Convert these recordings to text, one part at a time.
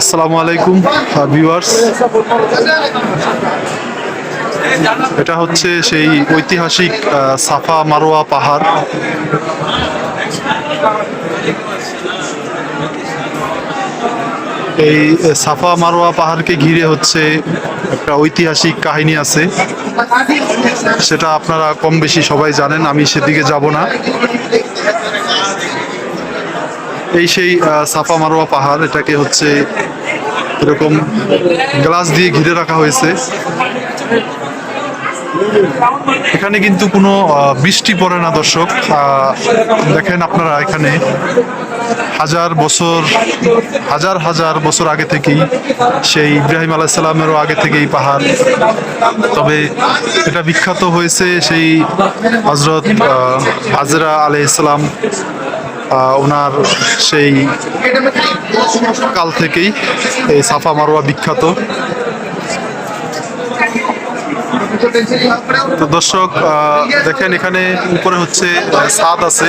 আসসালামু আলাইকুম ভিউয়ার্স এটা হচ্ছে সেই ঐতিহাসিক সাফা মারোয়া পাহাড়। এই সাফা মারোয়া পাহাড়কে ঘিরে হচ্ছে একটা ঐতিহাসিক কাহিনী আছে। সেটা আপনারা কম বেশি সবাই জানেন, আমি সেদিকে যাব না। এই সেই সাফা মারোয়া পাহাড়, এটাকে হচ্ছে এরকম গ্লাস দিয়ে ঘিরে রাখা হয়েছে। এখানে কিন্তু কোনো বৃষ্টি পড়ে না, দর্শক। দেখেন আপনারা এখানে হাজার বছর, হাজার হাজার বছর আগে থেকেই সেই ইব্রাহিম আলাইসাল্লামেরও আগে থেকেই পাহাড়। তবে এটা বিখ্যাত হয়েছে সেই হজরত হাজরা আলাই ইসলাম ওনার সেই কাল থেকেই এই সাফা মারোয়া বিখ্যাত। তো দর্শক দেখেন এখানে উপরে হচ্ছে ছাদ আছে।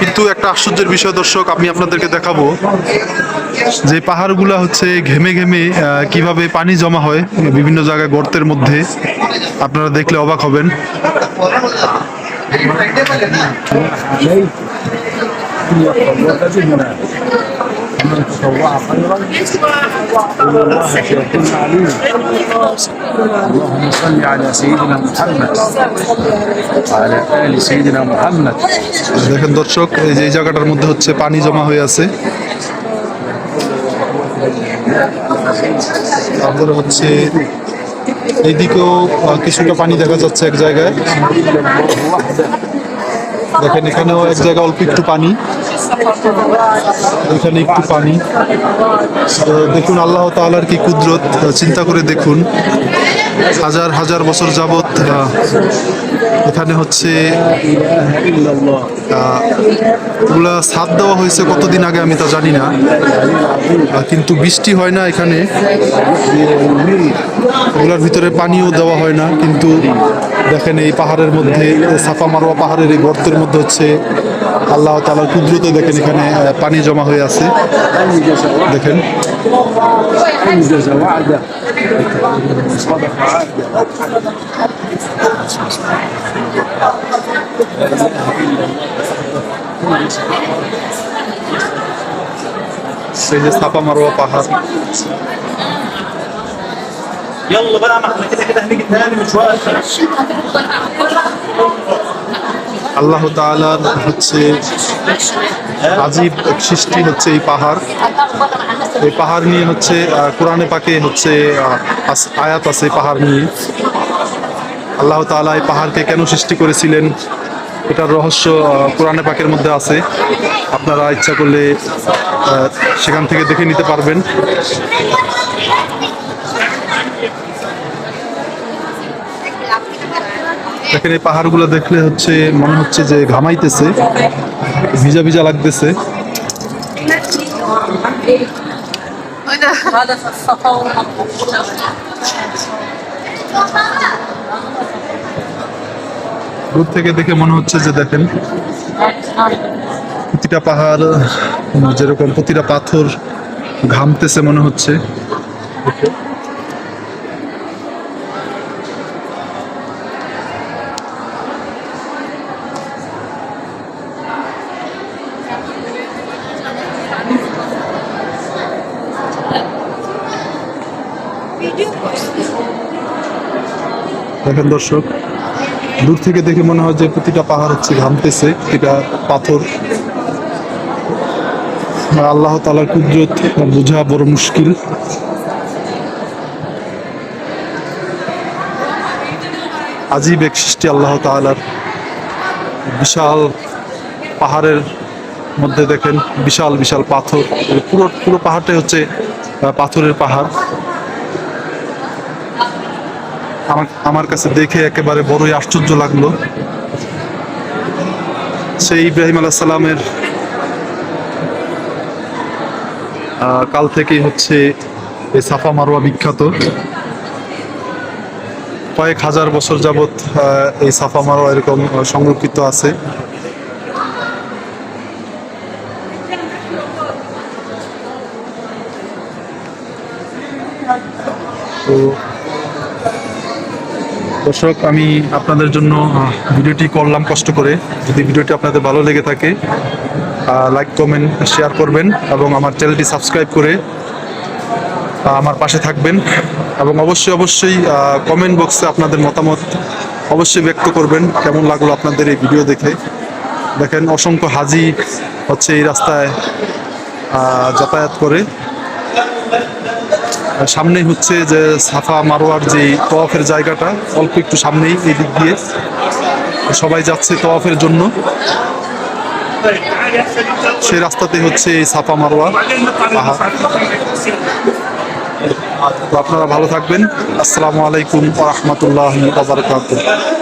কিন্তু একটা আশ্চর্যের বিষয় দর্শক, আমি আপনাদেরকে দেখাবো যে পাহাড়গুলা হচ্ছে ঘেমে ঘেমে কীভাবে পানি জমা হয় বিভিন্ন জায়গায় গর্তের মধ্যে। আপনারা দেখলে অবাক হবেন। من تطوع خيرا ان الله شاكر عليم اللهم صل على سيدنا محمد وعلى ال سيدنا محمد দেখেন দর্শক এই যে এই জায়গাটার মধ্যে হচ্ছে পানি জমা হয়ে আছে তারপরে হচ্ছে এইদিকেও কিছুটা পানি দেখা যাচ্ছে এক জায়গায়। দেখেন, এখানেও এক জায়গায় অল্প একটু পানি। এখানে একটু পানি। দেখুন, আল্লাহ তালার কি কুদরত চিন্তা করে দেখুন। হাজার হাজার বছর যাবৎ এখানে হচ্ছে ওগুলা ছাদ দেওয়া হয়েছে কতদিন আগে আমি তা জানি না কিন্তু বৃষ্টি হয় না এখানে। ওগুলার ভিতরে পানিও দেওয়া হয় না, কিন্তু দেখেন এই পাহাড়ের মধ্যে সাফা মারোয়া পাহাড়ের এই গর্তের মধ্যে হচ্ছে আল্লাহ তালার কুদরতে দেখেন এখানে পানি জমা হয়ে আছে। দেখেন أنجز وعده صدق وعده سيدي صحابة مروة طه يلا بلا ما إحنا كده كده هنيجي تاني مشوار আল্লাহ তাআলার হচ্ছে আজীব সৃষ্টি হচ্ছে এই পাহাড়। এই পাহাড় নিয়ে হচ্ছে কোরআনে পাকে হচ্ছে আয়াত আছে পাহাড় নিয়ে। আল্লাহ তাআলা এই পাহাড়কে কেন সৃষ্টি করেছিলেন, এটার রহস্য কোরআনে পাকের মধ্যে আছে। আপনারা ইচ্ছা করলে সেখান থেকে দেখে নিতে পারবেন। দেখেন, এই পাহাড়গুলো দেখলে হচ্ছে মনে হচ্ছে যে ঘামাইতেছে, ভিজা ভিজা লাগতেছে। দূর থেকে দেখে মনে হচ্ছে যে দেখেন, প্রতিটা পাহাড়, যেরকম প্রতিটা পাথর ঘামতেছে মনে হচ্ছে। দেখেন দর্শক, দূর থেকে দেখে মনে হয় যে প্রতিটা পাহাড় হচ্ছে ঘামতেছে, প্রতিটা পাথর। আল্লাহ তালার কুদরত বোঝা বড় মুশকিল। আজীব এক সৃষ্টি আল্লাহ তালার বিশাল পাহাড়ের মধ্যে দেখেন, বিশাল বিশাল পাথর। পুরো পুরো পাহাড়টাই হচ্ছে পাথরের পাহাড়। আমার আমার কাছে দেখে একেবারে বড়ই আশ্চর্য লাগল। সেই ইব্রাহিম আলাহ সালামের কাল থেকেই হচ্ছে এই সাফা মারোয়া বিখ্যাত। কয়েক হাজার বছর যাবৎ এই সাফা মারোয়া এরকম সংরক্ষিত আছে। তো দর্শক, আমি আপনাদের জন্য ভিডিওটি করলাম কষ্ট করে। যদি ভিডিওটি আপনাদের ভালো লেগে থাকে লাইক, কমেন্ট, শেয়ার করবেন এবং আমার চ্যানেলটি সাবস্ক্রাইব করে আমার পাশে থাকবেন এবং অবশ্যই অবশ্যই কমেন্ট বক্সে আপনাদের মতামত অবশ্যই ব্যক্ত করবেন, কেমন লাগল আপনাদের এই ভিডিও দেখে। দেখেন, অসংখ্য হাজি হচ্ছে এই রাস্তায় যাতায়াত করে। আর সামনেই হচ্ছে যে সাফা মারোয়ার যে তওয়াফের জায়গাটা, অল্প একটু সামনেই এই দিক দিয়ে। সবাই যাচ্ছে তওয়াফের জন্য। সেই রাস্তাতে হচ্ছে এই সাফা। তো আপনারা ভালো থাকবেন। আসসালামু আলাইকুম রাহমাতুল্লাহি ওয়া বারাকাতুহু।